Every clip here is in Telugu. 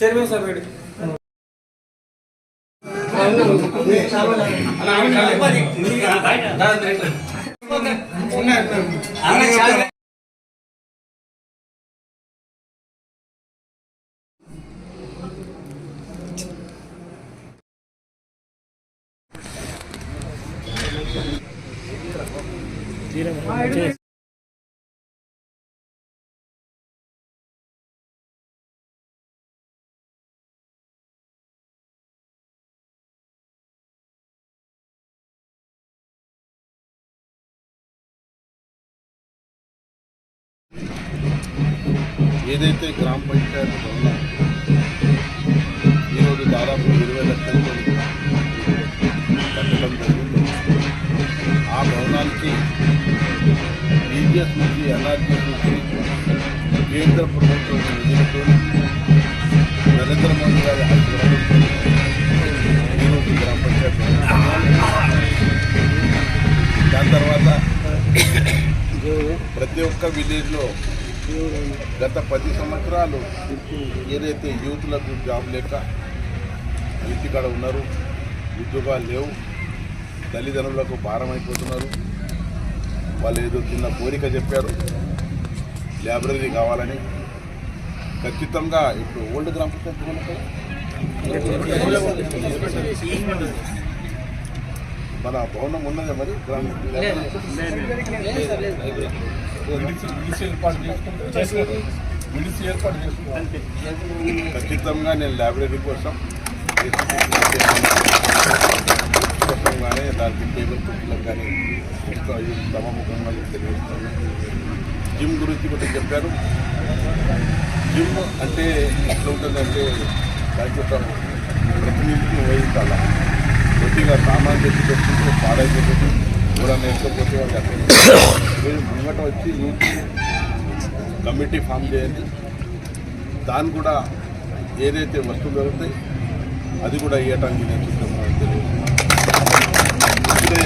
சரிமே சார் வீடு அண்ணா Tira, tira. ఏదైతే గ్రామ పంచాయతీ భవనం ఈరోజు దాదాపు ఇరవై లక్షల కట్టడం జరిగింది. ఆ భవనానికి బీజీఎస్ నుంచి ఎన్ఆర్జీఎస్ నుంచి కేంద్ర ప్రభుత్వం నిధులతో నరేంద్ర మోదీ గారి ఆశీర్వాదంతో ఈరోజు గ్రామ పంచాయతీ దాని తర్వాత ప్రతి ఒక్క విలేజ్లో గత పది సంవత్సరాలు ఏదైతే యూత్లకు జాబ్ లేక ఇంటికాడ ఉన్నారు ఉద్యోగాలు లేవు తల్లిదండ్రులకు భారం అయిపోతున్నారు వాళ్ళు ఏదో చిన్న కోరిక చెప్పారు లైబ్రరీ కావాలని. ఖచ్చితంగా ఇప్పుడు ఓల్డ్ గ్రామ పంచాయతీ? మన భవనం ఉన్నదే మరి? గ్రామ ఖచ్చితంగా నేను లైబ్రరీ కోసం కానీ దానికి టేబుల్ కుర్చీలకు కానీ ఇంకా సభాముఖంగా తెలియజేస్తాను జిమ్ గురించి కూడా చెప్పారు. జిమ్ అంటే ఎట్లా ఉంటుందంటే దానికి ఒక ప్రతినిధికి వహించాలా? కొద్దిగా సామాన్ తెచ్చి పెట్టుకుంటే పాడైపోతుంది కూడా నేర్చుకోకపోతే వాళ్ళు మీరు ముంగట వచ్చి యూత్ కమిటీ ఫామ్ చేయండి. దాన్ని కూడా ఏదైతే వస్తువులు దొరుకుతాయి అది కూడా ఇవ్వటానికి నేను సిద్ధమని తెలియజేస్తున్నాను ఇప్పుడే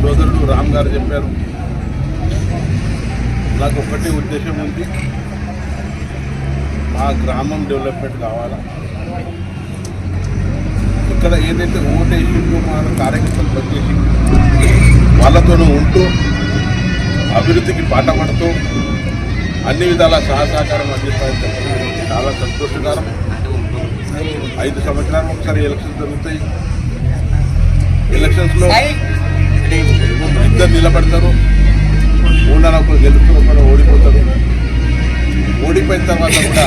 సోదరుడు రామ్ గారు చెప్పారు నాకు ఒకటి ఉద్దేశం ఉంది. మా గ్రామం డెవలప్మెంట్ కావాలా? ఇక్కడ ఏదైతే ఓటేసిందో మన కార్యకర్తలు పనిచేసి వాళ్ళతోనూ ఉంటూ అభివృద్ధికి పాటపడుతూ అన్ని విధాల సహసహకారం అందిస్తాయని చెప్పడం చాలా సంతోషకరం ఐదు సంవత్సరాలు ఒకసారి ఎలక్షన్స్ జరుగుతాయి. ఎలక్షన్స్లో ఇద్దరు నిలబడతారు. మూడన ఒకరు గెలుస్తారు ఒకరు ఓడిపోతారు ఓడిపోయిన తర్వాత కూడా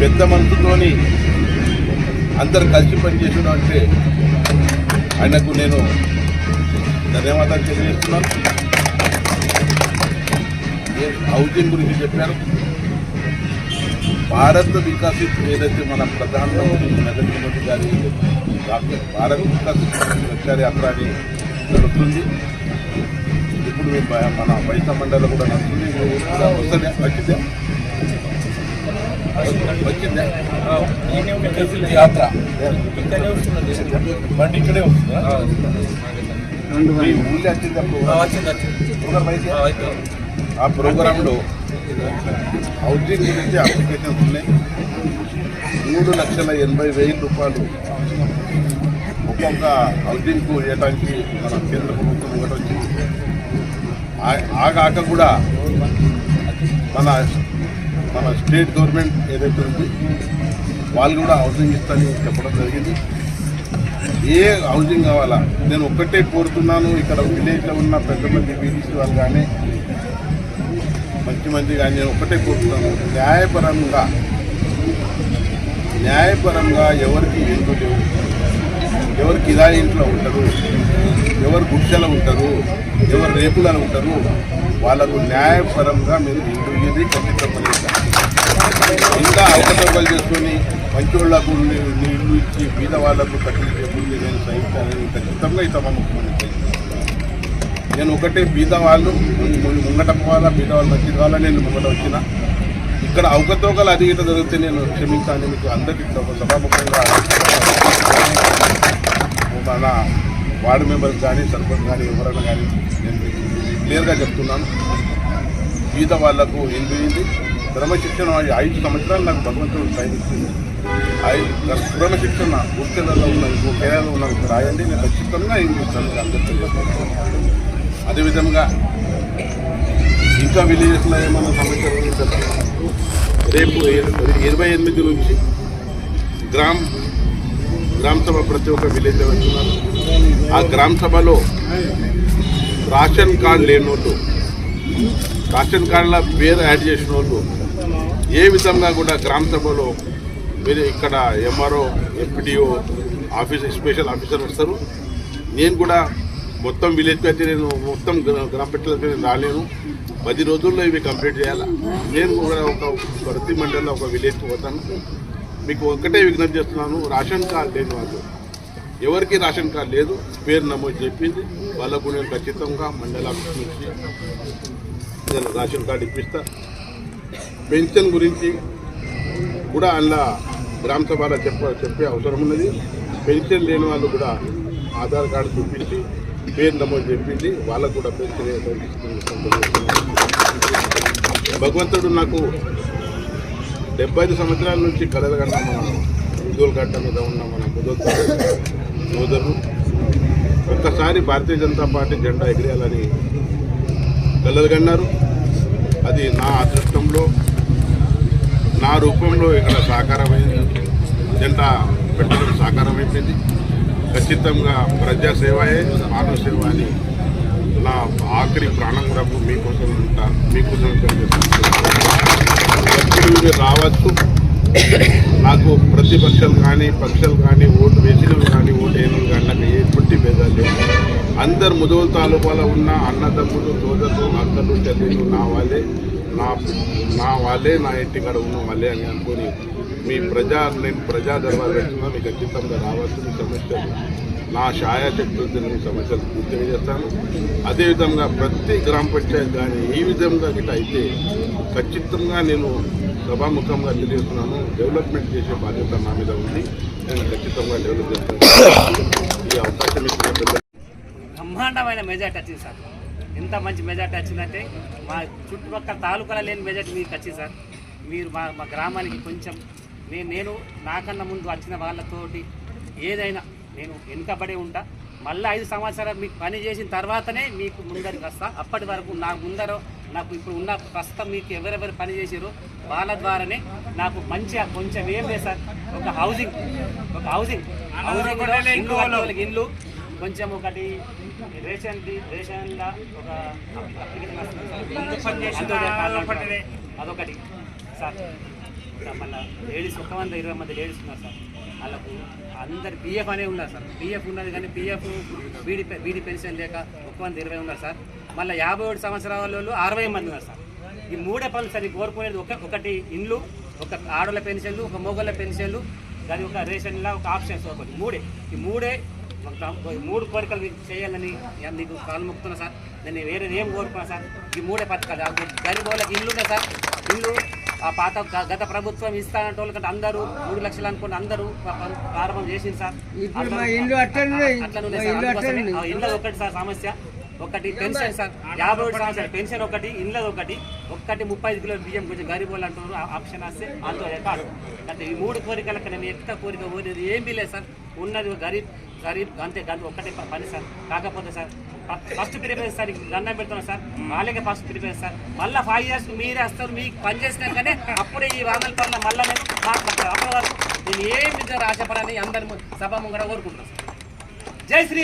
పెద్ద మనసుతోని అందరు కలిసి పనిచేసిన అంటే ఆయనకు నేను ధన్యవాదాలు తెలియజేస్తున్నాను. ఏ హౌసింగ్ గురించి చెప్పారు? భారత్ వికాసిత్ ఏదైతే మన ప్రధానమంత్రి నరేంద్ర మోదీ గారి భారత భారత్ వికాసిత్ వచ్చారు యాత్ర అని నడుస్తుంది ఇప్పుడు మన పైసా మండలి కూడా నడుస్తుంది. మీ కూడా వచ్చిందా యాత్ర బండి ఇక్కడే వస్తుందా ఊళ్ళో వచ్చింది ఆ ప్రోగ్రాంలో హౌసింగ్ గురించి అప్లికేషన్స్ ఉన్నాయి మూడు లక్షల ఎనభై వేల రూపాయలు ఒక్కొక్క హౌసింగ్కు వేయడానికి మన కేంద్ర ప్రభుత్వం ఒకటి వచ్చింది ఆగాక కూడా మన మన స్టేట్ గవర్నమెంట్ ఏదైతే ఉంది వాళ్ళు కూడా హౌసింగ్ ఇస్తారని చెప్పడం జరిగింది. ఏ హౌసింగ్ కావాలా? నేను ఒక్కటే కోరుతున్నాను ఇక్కడ విలేజ్లో ఉన్న పెద్ద మంది బీసీ వాళ్ళు కానీ మంచి మంది కానీ నేను ఒక్కటే కోరుతున్నాను. న్యాయపరంగా న్యాయపరంగా ఎవరికి ఎందుకు లేవు? ఎవరు కిరాయి ఇంట్లో ఉంటారు? ఎవరు గుడిసెలో ఉంటారు? ఎవరు రేపులలో ఉంటారు? వాళ్ళకు న్యాయపరంగా మీరు ఇంటర్వ్యూది ఖచ్చితంగా ఇంకా అవకతవకలు చేసుకొని మంచోళ్ళకు నీళ్ళు ఇచ్చి మీద వాళ్ళకు కట్టించేప్పుడు నేను సహించాలని ఖచ్చితంగా సభ ముఖ్యమంత్రి. నేను ఒకటే బీద వాళ్ళు ముంగట పోవాలా బీద వాళ్ళు మంచి కావాలా నేను ముంగట వచ్చిన. ఇక్కడ అవకతవకలు అది ఇట్లా జరిగితే నేను క్షమించాను మీకు అందరికీ ఒక సభాముఖంగా మన వార్డు మెంబర్స్ కానీ సర్పంచ్ కానీ ఎవరైనా కానీ నేను క్లియర్గా చెప్తున్నాను. ఈత వాళ్ళకు ఎందుకు క్రమశిక్షణ ఐదు సంవత్సరాలు నాకు భగవంతుడు టైం ఐదు క్రమశిక్షణ ఉత్తేజంలో ఉన్న కేరళలో ఉన్న రాయండి నేను ఖచ్చితంగా ఏం చేస్తాను అందరికీ అదేవిధంగా ఇంకా విలేజెస్లో ఏమైనా సమస్యలు రేపు ఇరవై ఎనిమిది నుంచి గ్రామ్ గ్రామ సభ ప్రతి ఒక్క విలేజ్ వెళ్తున్నారు ఆ గ్రామ సభలో రాషన్ కార్డు లేని వాళ్ళు రాషన్ కార్డుల పేరు యాడ్ చేసిన వాళ్ళు ఏ విధంగా కూడా గ్రామ సభలో మీరు ఇక్కడ MRO MPDO office special officer వస్తారు. నేను కూడా మొత్తం విలేజ్కి అయితే నేను మొత్తం గ్రామ పెట్టలకి నేను రాలేను. పది రోజుల్లో ఇవి కంప్లీట్ చేయాలి? నేను కూడా ఒక ప్రతి మండలంలో ఒక విలేజ్కి పోతాను. మీకు ఒక్కటే విజ్ఞప్తి చేస్తున్నాను రేషన్ కార్డు లేని వాళ్ళు. ఎవరికి రేషన్ కార్డు లేదు పేరు నమోదు చెప్పింది. వాళ్ళకు నేను ఖచ్చితంగా మండల ఆఫీస్ నుంచి నేను రేషన్ కార్డు ఇప్పిస్తాను పెన్షన్ గురించి కూడా అందులో గ్రామ సభలో చెప్ప చెప్పే అవసరం ఉన్నది. పెన్షన్ లేని వాళ్ళు కూడా ఆధార్ కార్డు చూపించి పేరు నమోదు చెప్పింది వాళ్ళకు కూడా పెన్షన్ భగవంతుడు నాకు డెబ్బై ఐదు సంవత్సరాల నుంచి కలలుగన్న మన. ముదోల్ గడ్డ మీద ఉన్న మన. ముదోల్ సోదరులు. ఒక్కసారి భారతీయ జనతా పార్టీ జెండా ఎగిరేయాలని కలలుగన్నారు అది నా అదృష్టంలో నా రూపంలో ఇక్కడ సాకారమైంది. జెండా పెట్టడం సాకారమైపోయింది. ఖచ్చితంగా ప్రజాసేవయే మానవ సేవ అని నా ఆఖరి ప్రాణం కూడా మీకోసం ఉంటా మీకోసం ఎప్పుడు మీరు రావచ్చు. నాకు ప్రతిపక్షాలు కానీ పక్షాలు కానీ ఓటు వేసినవి కానీ ఓటు వేయడం కానీ నాకు ఎటువంటి భేదాలు లేవు. అందరు ముదోలు తాలూకాలో ఉన్న అన్నదమ్ములు సోదరులు అక్కలు చెల్లెలు నా వాళ్ళే. నా నా వాళ్ళే నా ఇంటి కాడ ఉన్న వాళ్ళే అని అనుకొని మీ ప్రజా నేను ప్రజా దర్బార్ పెట్టినా మీకు ఖచ్చితంగా రావాల్సిన సమస్యలు నా ఛాయాశక్తులతో నేను సమస్యలు పూర్తి చేస్తాను అదేవిధంగా ప్రతి గ్రామ పంచాయతీ కానీ ఈ విధంగా గిట్ట అయితే ఖచ్చితంగా నేను సభాముఖంగా తెలియజేస్తున్నాను. డెవలప్మెంట్ చేసే బాధ్యత నా మీద ఉంది. నేను ఖచ్చితంగా డెవలప్ చేస్తాను. ఈ అవకాశం ఇచ్చిన బ్రహ్మాండమైన మెజార్టీ వచ్చింది సార్. ఎంత మంచి మెజార్టీ వచ్చిందంటే మా చుట్టుపక్కల తాలూకాల లేని మెజార్టీ మీకు వచ్చింది సార్. మీరు మా మా గ్రామానికి కొంచెం నేను నేను నాకన్నా ముందు వచ్చిన వాళ్ళతోటి ఏదైనా నేను వెనుకబడి ఉంటా. మళ్ళీ ఐదు సంవత్సరాలు మీకు పని చేసిన తర్వాతనే మీకు ముందరికి వస్తా. అప్పటి వరకు నా ముందర నాకు ఇప్పుడు ఉన్న ప్రస్తుతం మీకు ఎవరెవరు పని చేసారో వాళ్ళ ద్వారానే నాకు మంచిగా కొంచెం ఏం లేదు సార్. ఒక హౌసింగ్ ఒక హౌసింగ్ హౌసింగ్ కొంచెం ఒకటి రేషన్ రేషన్లా ఒక అప్లికేషన్. అదొకటి. సార్ మళ్ళీ లేడీస్ ఒక మంది ఇరవై మంది లేడీస్ ఉన్నారు సార్. వాళ్ళకు అందరు పిఎఫ్ అనే ఉన్నారు సార్. పిఎఫ్ ఉన్నది కానీ పిఎఫ్ బీడీ బీడీ పెన్షన్ లేక ఒక మంది ఇరవై ఉన్నారు సార్. మళ్ళీ యాభై ఏడు సంవత్సరాల వాళ్ళు అరవై మంది ఉన్నారు సార్. ఈ మూడే పనులు సార్ కోరుకునేది ఒక ఒకటి ఇండ్లు ఒక ఆడల పెన్షన్లు ఒక మొగల పెన్షన్లు దాని ఒక రేషన్లా ఒక ఆప్షన్స్ ఒకటి. మూడే. ఈ మూడే మూడు కోరికలు మీకు చేయాలని మీకు కాలు మొక్కుతున్నా సార్. నేను వేరే ఏం కోరుకున్నా సార్. ఈ మూడే పథకాలు గరీబ్ వాళ్ళకి ఇల్లు ఉన్నాయి సార్. ఇల్లు ఆ పాత గత ప్రభుత్వం ఇస్తానంటే వాళ్ళకంటే అందరూ మూడు లక్షలు అనుకుని అందరూ ప్రారంభం చేసింది సార్. ఇల్లు ఒకటి సార్ సమస్య. ఒకటి పెన్షన్ సార్? యాభై సంవత్సరాలు. పెన్షన్ ఒకటి ఇళ్ళది ఒకటి. ఒక్కటి ముప్పై ఐదు కిలో బియ్యం కొంచెం గరీబ్ వాళ్ళు ఆప్షన్ వస్తే అంతో కాదు. అంటే ఈ మూడు కోరికలకు నేను ఎక్క కోరిక కోరేది ఏమీ లేదు సార్. ఉన్నది గరీబ్ గరీబ్ అంతే గంత ఒక్కటే పని సార్. కాకపోతే సార్ ఫస్ట్ ప్రిపేర్ సార్ దండం పెడుతున్నాం సార్. వాళ్ళకే ఫస్ట్ ప్రిపేర్ సార్. మళ్ళీ ఫైవ్ ఇయర్స్ మీరే వస్తారు మీకు పని చేసినాకనే అప్పుడే ఈ వాదన పనుల మళ్ళీ నేను మాట్లాడతాను. అప్పటి వరకు నేను ఏమి ఆశపడని అందరి సభ ముంగడ కోరుకుంటున్నాను జై శ్రీ